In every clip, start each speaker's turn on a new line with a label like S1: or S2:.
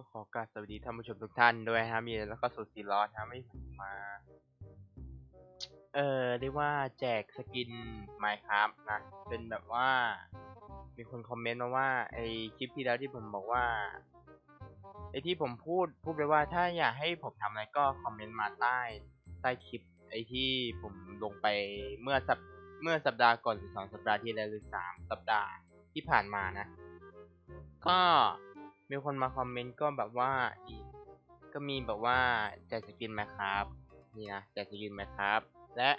S1: ก็ขอกราบสวัสดีท่านผู้ชมทุกท่านด้วยนะมีแล้วก็สุดสีร้อนนะไม่มา เออเรียกว่าแจกสกินไมครับนะ เป็นแบบว่า มีคนคอมเมนต์มาว่าไอคลิปที่แล้วที่ผมบอกว่าไอที่ผมพูดพูดไปว่าถ้าอยากให้ผมทำอะไรก็คอมเมนต์มาใต้ใต้คลิปไอที่ผมลงไปเมื่อสัปเมื่อสัปดาห์ก่อนหรือสองสัปดาห์ที่แล้วหรือสามสัปดาห์ที่ผ่านมานะ ก็ มีคนมาคอมเมนต์ก็แบบว่าก็มีแบบว่าแจกสกินไหมครับนี่นะแจกสกินไหมครับ และ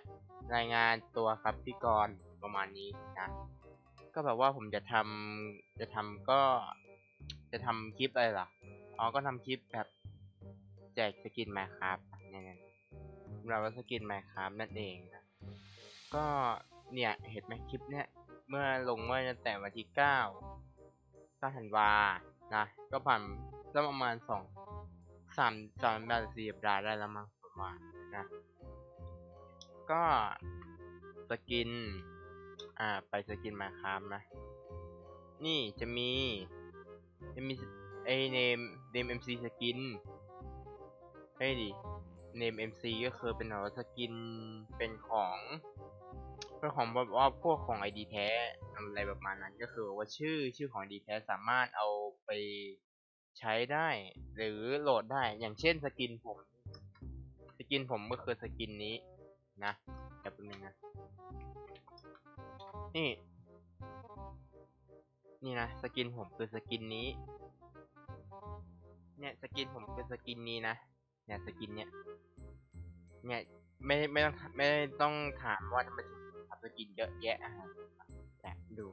S1: รายงานตัวครับพี่กรณ์ประมาณนี้นะ ก็แบบว่าผมจะทำจะทำก็ จะทำคลิปอะไรล่ะอ๋อก็ทำคลิปแบบแจกสกินไหมครับเนี่ยเราว่าสกินไหมครับนั่นเองนะก็เนี่ยเห็นไหมคลิปเนี่ยเมื่อลงเมื่อตั้งแต่วันที่เก้าก็ธันวา นะ ก็ผ่านก็ประมาณสองสามสามแบบสี่สัปดาห์ได้แล้วมั้งผมว่านะ ก็สกิน อ่า ไปสกินมาครับนะ นี่จะมีจะมีไอเนมเนม MC สกินเฮ้ยดิเนม MC ก็คือเป็นแบบว่าสกินเป็นของ เป็นของแบบว่าพวกของ ID แท้อะไรประมาณนั้นก็คือว่าชื่อชื่อของ ID แท้สามารถเอาไปใช้ได้ หรือโหลดได้อย่างเช่นสกินผม สกินผมก็คือสกินนี้นะแป๊บนึงนะนี่ นี่นะสกินผมคือสกินนี้ เนี่ยสกินผมคือสกินนี้นะเนี่ยสกินเนี้ยเนี่ยไม่ไม่ต้องไม่ต้องถามว่าทำไมถึง สกินเยอะแยะอะแต่ดู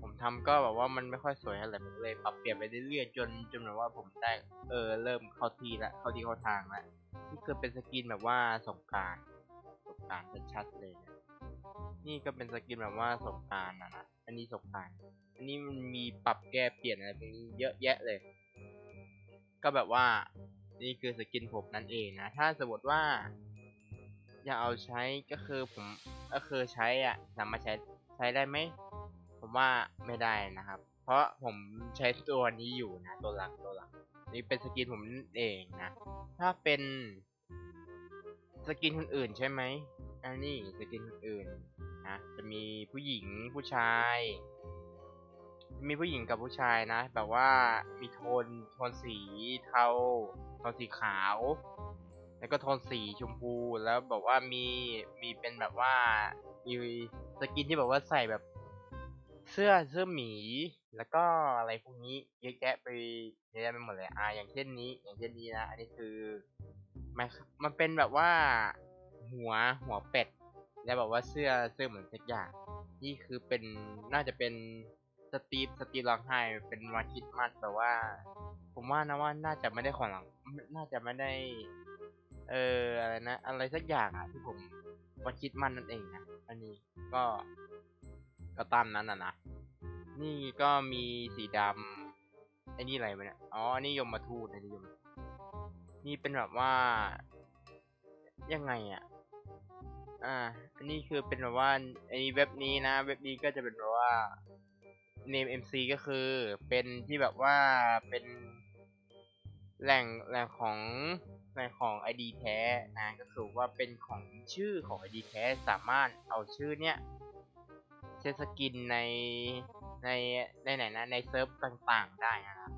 S1: ผมทำก็แบบว่ามันไม่ค่อยสวยเท่าไรผมเลยปรับเปลี่ยนไปเรื่อยๆจนจนแบบว่าผมได้เออเริ่มเข้าที่ละเข้าที่เข้าทางละนี่คือเป็นสกินแบบว่าสงกรารสงกรารชัดๆเลยนะนี่ก็เป็นสกินแบบว่าสงการนะนะอันนี้สงกรารอันนี้มันมีปรับแก้เปลี่ยนอะไรพวกนี้เยอะแยะเลย ก็แบบว่านี่คือสกินผมนั่นเองนะ ถ้าสมมติว่า อยากเอาใช้ก็คือผมก็คือใช้อะสามารถใช้ใช้ได้ไหมผมว่าไม่ได้นะครับ เพราะผมใช้ตัวนี้อยู่นะ ตัวหลักตัวหลัก นี่เป็นสกินผมเองนะถ้าเป็นสกินคนอื่นใช่ไหมอันนี้สกินคนอื่นนะจะมีผู้หญิงผู้ชาย มีผู้หญิงกับผู้ชายนะแบบว่ามีโทนโทนสีเทาโทนสีขาว แล้วก็โทนสีชมพูแล้วบอกว่ามีมีเป็นแบบว่ามีสกินที่แบบว่าใส่แบบเสื้อเสื้อหมี แล้วก็อะไรพวกนี้เยอะแยะไปเยอะแยะไปหมดเลยอ่าอย่างเช่นนี้ อย่างเช่นนี้นะอันนี้คือมันมันเป็นแบบว่าหัวหัวเป็ด แล้วแบบว่าเสื้อเสื้อเหมือนสักอย่างนี่คือเป็นน่าจะเป็นสตีฟสตีฟร้องไห้เป็นมาคิดมัดแต่ว่า ผมว่านะว่าน่าจะไม่ได้ของหลังน่าจะไม่ได้ เอออะไรนะอะไรสักอย่างอะที่ผมว่าคิดมันนั่นเองนะอันนี้ก็ก็ตามนั้นอะนะนี่ก็มีสีดำไอ้นี่อะไรวะเนี่ยอ๋ออันนี้ยมมาทูตอันนี้ยมนี่เป็นแบบว่า ยังไงอะอ่า อันนี้คือเป็นแบบว่าไอ้เว็บนี้นะ เว็บนี้ก็จะเป็นแบบว่า name mc ก็คือเป็นที่แบบว่าเป็นแหล่งแหล่งของ แหล่งของ id แท้นะก็คือว่าเป็นของชื่อของ id แท้สามารถเอาชื่อเนี้ยเซตสกินในในในไหนนะในเซิร์ฟต่างๆ ได้นะครับ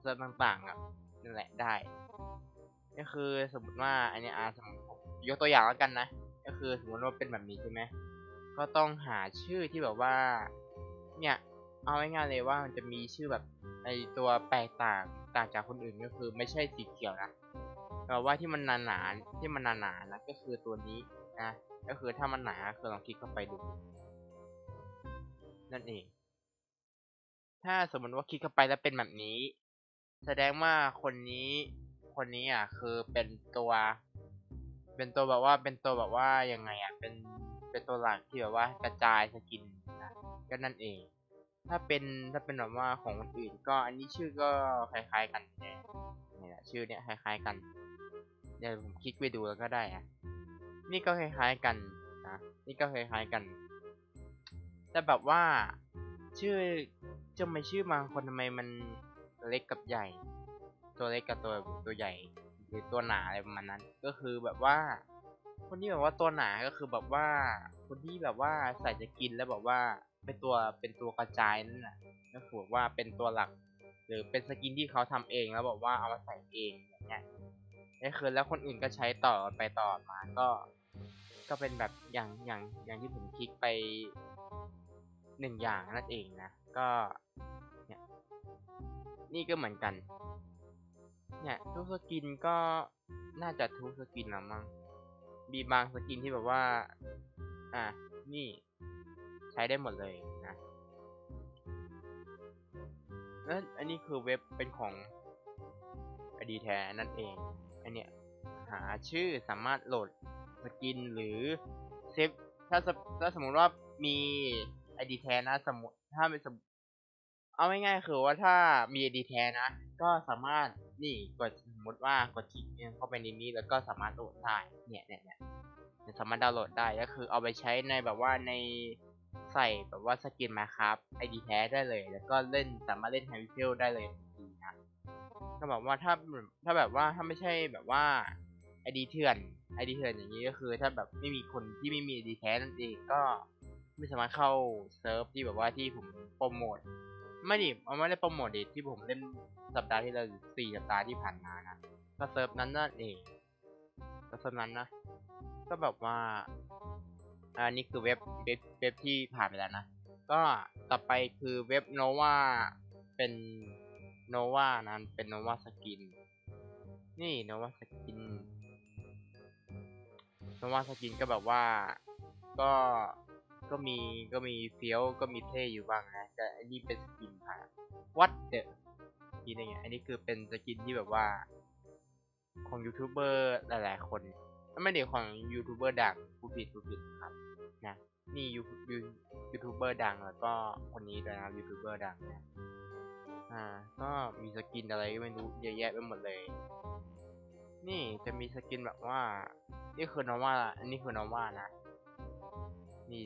S1: เซิร์ฟต่างๆอะนั่นแหละได้ ก็คือสมมติว่าอันนี้อาสมมติยกตัวอย่างแล้วกันนะ ก็คือสมมติว่าเป็นแบบนี้ใช่ไหมก็ต้องหาชื่อที่แบบว่า เนี่ยเอาง่ายๆเลยว่ามันจะมีชื่อแบบในตัวแปลกต่างต่างจากคนอื่นก็คือ ไม่ใช่สีเขียวนะ แต่ว่าที่มันหนาๆที่มันหนาๆนะก็คือตัวนี้นะก็คือถ้ามันหนาคือลองคลิกเข้าไปดู นั่นเอง ถ้าสมมติว่าคลิกเข้าไปแล้วเป็นแบบนี้ แสดงว่าคนนี้ คนนี้อะคือเป็นตัว เป็นตัวแบบว่าเป็นตัวแบบว่ายังไงอะเป็นเป็นตัวหลักที่แบบว่ากระจายสกินนะก็นั่นเอง ถ้าเป็นถ้าเป็นแบบว่าของคนอื่น ก็อันนี้ชื่อก็คล้าย ๆ กันเนี่นี่แหละชื่อเนี้ยคล้าย ๆ กัน เดี๋ยวผมคลิกไปดูแล้วก็ได้อะนี่ก็คล้ายๆกันนะนี่ก็คล้ายๆกัน แต่แบบว่า ชื่อจะไม่ชื่อบางคนทำไมมันเล็กกับใหญ่ ตัวเล็กกับตัวตัวใหญ่ หรือตัวหนาอะไรประมาณนั้น ก็คือแบบว่า คนที่แบบว่าตัวหนาก็คือแบบว่า คนที่แบบว่าใส่จะกินแล้วแบบว่าเป็นตัวเป็นตัวกระจายนั่นน่ะก็คือว่าเป็นตัวหลัก หรือเป็นสกินที่เขาทำเองแล้วบอกว่าเอามาใส่เองอย่างเงี้ย นี่คือแล้วคนอื่นก็ใช้ต่อไปต่อมาก็ก็เป็นแบบอย่างอย่างอย่างที่ผมคลิกไปหนึ่งอย่างนั่นเองนะ ก็เนี่ยนี่ก็เหมือนกัน เนี่ยทุกสกินก็น่าจะทุกสกินละมั้งมีบางสกินที่แบบว่า อะนี่ใช้ได้หมดเลยนะแล้วอันนี้คือเว็บเป็นของอดีแท้นั่นเอง อันเนี้ยหาชื่อสามารถโหลดสกินหรือเซฟถ้าสมถ้าสมมติว่ามีไอดีแท้นะสมมติถ้าเป็นสมเอาง่ายๆคือว่าถ้ามีไอดีแท้นะ ก็สามารถนี่กดสมมติว่ากดคลิกเข้าไปในนี้แล้วก็สามารถโหลดได้เนี่ยเนี่ยเนี่ยสามารถดาวน์โหลดได้ก็คือเอาไปใช้ในแบบว่าในใส่แบบว่าสกินมาครับไอดีแท้ได้เลย แล้วก็เล่นสามารถเล่นแฮร์รี่เทลได้เลย ก็แบบว่าถ้าถ้าแบบว่าถ้าไม่ใช่แบบว่าไอดีเถื่อนไอดีเถื่อนอย่างนี้ก็คือ ถ้าแบบไม่มีคนที่ไม่มีไอดีแท้นั่นเองก็ไม่สามารถเข้าเซิร์ฟที่แบบว่าที่ผมโปรโมทไม่ดิเอาไม่ได้โปรโมทดิที่ผมเล่นสัปดาห์ที่แล้วสี่สัปดาห์ที่ผ่านมานะก็เซิร์ฟนั้นนั่นเองก็เซิร์ฟนั้นนะก็แบบว่าอันนี้คือเว็บเว็บเว็บที่ผ่านไปแล้วนะก็ต่อไปคือเว็บ nova เป็น nova นั้นเป็น nova skin นี่ nova skin nova skin ก็แบบว่า ก็ ก็มี ก็มีเฟี้ยว ก็มีเท่อยู่บ้างนะ แต่อันนี้เป็นสกินค่ะ what the นี่ได้ไงอันนี้คือเป็นสกินที่แบบว่า ของยูทูบเบอร์หลายๆ คน ไม่เด็กของยูทูบเบอร์ดังผู้ผิดผู้ผิดครับ นะ นี่ยูยูยูทูบเบอร์ดังแล้วก็คนนี้ด้วยนะยูทูบเบอร์ดังนะ อ่า ก็มีสกินอะไรก็ไม่รู้เยอะแยะไปหมดเลย นี่จะมีสกินแบบว่า นี่คือน้องว่าอันนี้คือน้องว่านะ นี่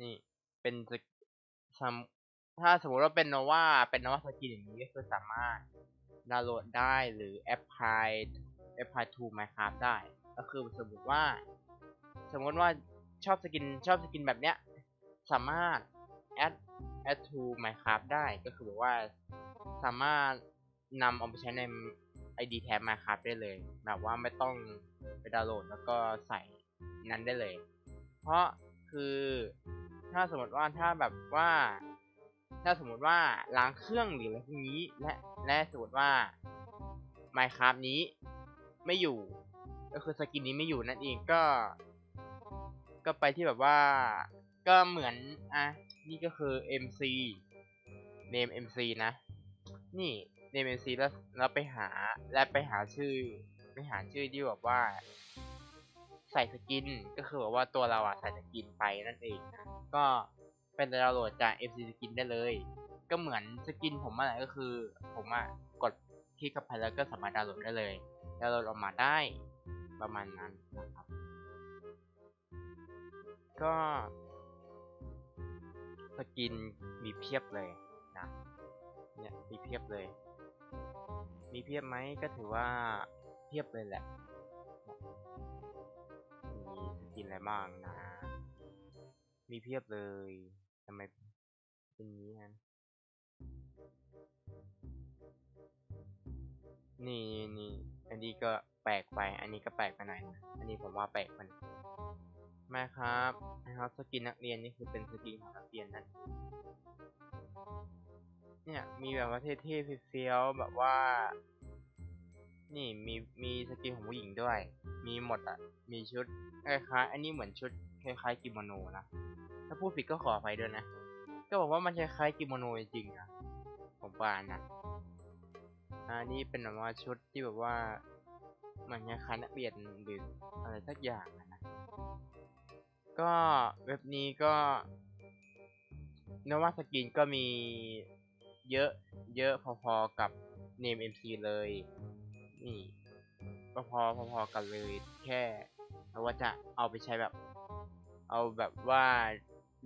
S1: นี่ เป็นสกซัมถ้าสมมติว่าเป็นนว่า เป็นนว่าสกินอย่างนี้ก็คือสามารถดาวน์โหลดได้หรือแอปพลายแอปพลายทูไมครับได้ ก็คือสมมติว่า สมมติว่าชอบสกินชอบสกินแบบเนี้ย สามารถ add add to Minecraft ได้ก็คือบอกว่าสามารถนำเอาไปใช้ใน ID แท็บ Minecraft ได้เลย แบบว่าไม่ต้องไปดาวน์โหลดแล้วก็ใส่นั้นได้เลย เพราะคือถ้าสมมติว่าถ้าแบบว่า ถ้าสมมติว่าล้างเครื่องหรืออะไรพวกนี้และและสมมติว่า Minecraft นี้ไม่อยู่ ก็คือสกินนี้ไม่อยู่นั่นเองก็ ก็ไปที่แบบว่า ก็เหมือนอะ นี่ก็คือ MC name MC นะ นี่ name MC แล้วแล้วไปหาและไปหาชื่อ ไปหาชื่อที่แบบว่า ใส่สกิน ก็คือแบบว่าตัวเราอะใส่สกินไปนั่นเองนะก็เป็นดาวน์โหลดจาก MC สกินได้เลย ก็เหมือนสกินผมอะไรก็คือ ผมอะกดคลิกเข้าไปแล้วก็สามารถดาวน์โหลดได้เลยดาวน์โหลดออกมาได้ประมาณนั้นนะครับ ก็ สกินมีเพียบเลยนะเนี่ยมีเพียบเลย มีเพียบไหมก็ถือว่าเพียบเลยแหละ มีสกินอะไรบ้างนะ มีเพียบเลยทำไมเป็นอย่างนี้ฮะนี่นี่อันนี้ก็แปลกไป อันนี้ก็แปลกไปหน่อยนะ อันนี้ผมว่าแปลกไปหน่ อยแม่ครับนะครับ สกินนักเรียนนี่คือเป็นสกินของนักเรียนนั่นเนี่ยมีแบบว่าเท่ๆเฟี้ยวๆแบบว่า นี่มีมีสกินของผู้หญิงด้วย มีหมดอะ มีชุดคล้ายๆอันนี้เหมือนชุดคล้ายๆกิโมโนนะถ้าพูดผิดก็ขออภัยด้วยนะก็บอกว่ามันคล้ายๆกิโมโนจริงๆนะผมว่านะอันนี้เป็นแบบว่าชุดที่แบบว่าเหมือนคล้ายๆนักเรียนหรืออะไรสักอย่างนะ ก็เว็บนี้ก็นว่าสกินก็มีเยอะเยอะพอๆกับ Name MC เลย นี่พอพอๆกันเลยแค่เอาว่าจะเอาไปใช้แบบ เอาแบบว่า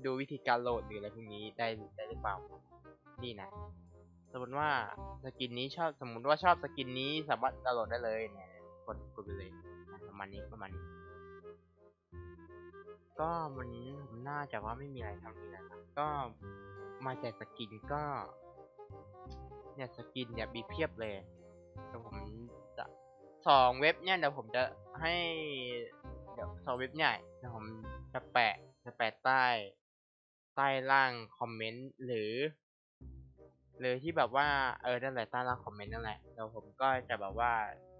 S1: ดูวิธีการโหลดหรืออะไรพวกนี้ได้ได้หรือเปล่า นี่นะ สมมติว่าสกินนี้ชอบสมมติว่าชอบสกินนี้สามารถดาวน์โหลดได้เลยเนี่ยกดกดไปเลยประมาณนี้ประมาณนี้ ก็วันนี้ผมน่าจะว่าไม่มีอะไรทำนี่แหละครับก็มาแจกสกินก็ เนี่ยสกินเนี่ยมีเพียบเลยเดี๋ยวผมจะสองเว็บเนี่ยเดี๋ยวผมจะให้ เดี๋ยวสองเว็บเนี่ยเดี๋ยวผมจะแปะจะแปะใต้ใต้ล่างคอมเมนต์หรือหรือที่แบบว่าเออนั่นแหละใต้ล่างคอมเมนต์นั่นแหละเดี๋ยวผมก็จะแบบว่า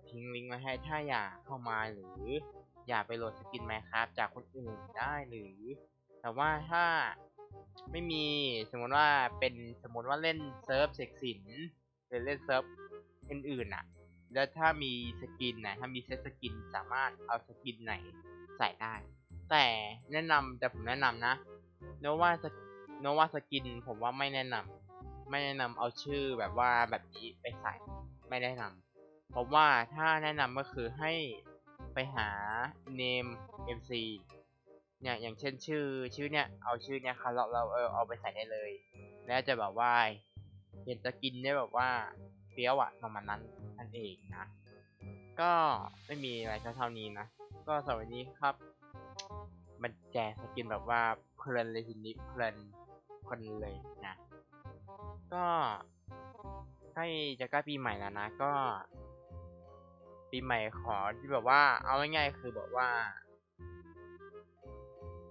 S1: ทิ้งลิงก์ไว้ให้ถ้าอยากเข้ามาหรือ อย่าไปโหลดสกินไหมครับจากคนอื่นได้หรือ แต่ว่าถ้าไม่มีสมมติว่าเป็นสมมติว่าเล่นเซิร์ฟเสกสินหรือเล่นเซิร์ฟอื่นๆอะ แล้วถ้ามีสกินไหนถ้ามีเซตสกินสามารถเอาสกินไหนใส่ได้ แต่แนะนำแต่ผมแนะนำนะโนว่าโนว่าสกินผมว่าไม่แนะนำไม่แนะนำเอาชื่อแบบว่าแบบนี้ไปใส่ไม่แนะนำผมว่าถ้าแนะนำก็คือให้ ไปหา name mc เนี่ยอย่างเช่นชื่อชื่อเนี่ยเอาชื่อเนี่ยครับเราเราเออเอาไปใส่ได้เลย แล้วจะแบบว่าเห็นสกินได้แบบว่าเฟี้ยวอะประมาณนั้นนั่นเองนะ ก็ไม่มีอะไรเท่านี้นะ ก็สวันนี้ครับ มันแจกสกินแบบว่าเพลินเลยทีนี้เพลินคนเลยนะ ก็ใกล้จะใกล้ปีใหม่แล้วนะ ก็ ปีใหม่ขอที่แบบว่า เอาง่ายๆคือแบบว่า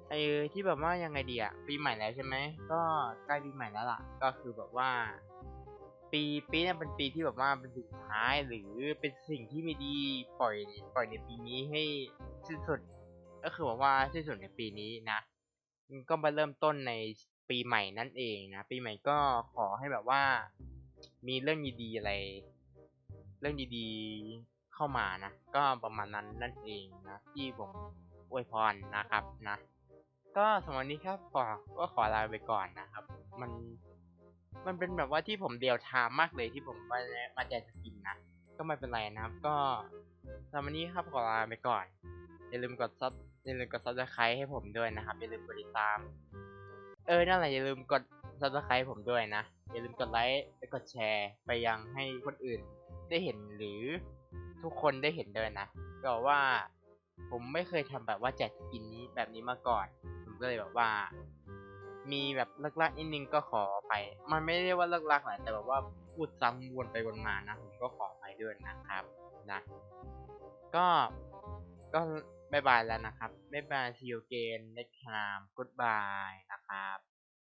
S1: ไอ้ที่แบบว่ายังไงดีอะปีใหม่แล้วใช่ไหมก็ใกล้ปีใหม่แล้วล่ะ ก็คือแบบว่า ปีปีนี้เป็นปีที่แบบว่าเป็นสุดท้ายหรือเป็นสิ่งที่ไม่ดีปล่อยปล่อยในปีนี้ให้สิ้นสุด ก็คือแบบว่าสิ้นสุดในปีนี้นะก็มาเริ่มต้นในปีใหม่นั่นเองนะปีใหม่ก็ขอให้แบบว่า มีเรื่องดีๆอะไร เรื่องดีๆ เข้ามานะ ก็ประมาณนั้นนั่นเองนะ ที่ผมอวยพรนะครับนะ ก็สำหรับนี้ครับขอก็ขอลาไปก่อนนะครับ มัน มันเป็นแบบว่าที่ผมเดียวทามมากเลยที่ผมมามาแจกสกินนะก็ไม่เป็นไรนะครับ ก็สำหรับนนี้ครับขอลาไปก่อนอย่าลืมกดซับอย่าลืมกดซับสไครต์ให้ผมด้วยนะครับอย่าลืมกดติดตาม เออนั่นแหละอย่าลืมกดซับสไครต์ผมด้วยนะอย่าลืมกดไลค์และกดแชร์ไปยังให้คนอื่นได้เห็นหรือ ทุกคนได้เห็นด้วยนะก็ว่าผมไม่เคยทำแบบว่าแจกสกินนี้แบบนี้มาก่อน ผมก็เลยแบบว่า มีแบบเลักๆนิดนึงก็ขอไปมันไม่ได้ว่าเลักๆแหละแต่แบบว่าพูดซ้ำวนไปวนมานะผมก็ขอไปด้วยนะครับนะ ก็ก็บายบายแล้วนะครับบายบาย see you again next time goodbye นะครับ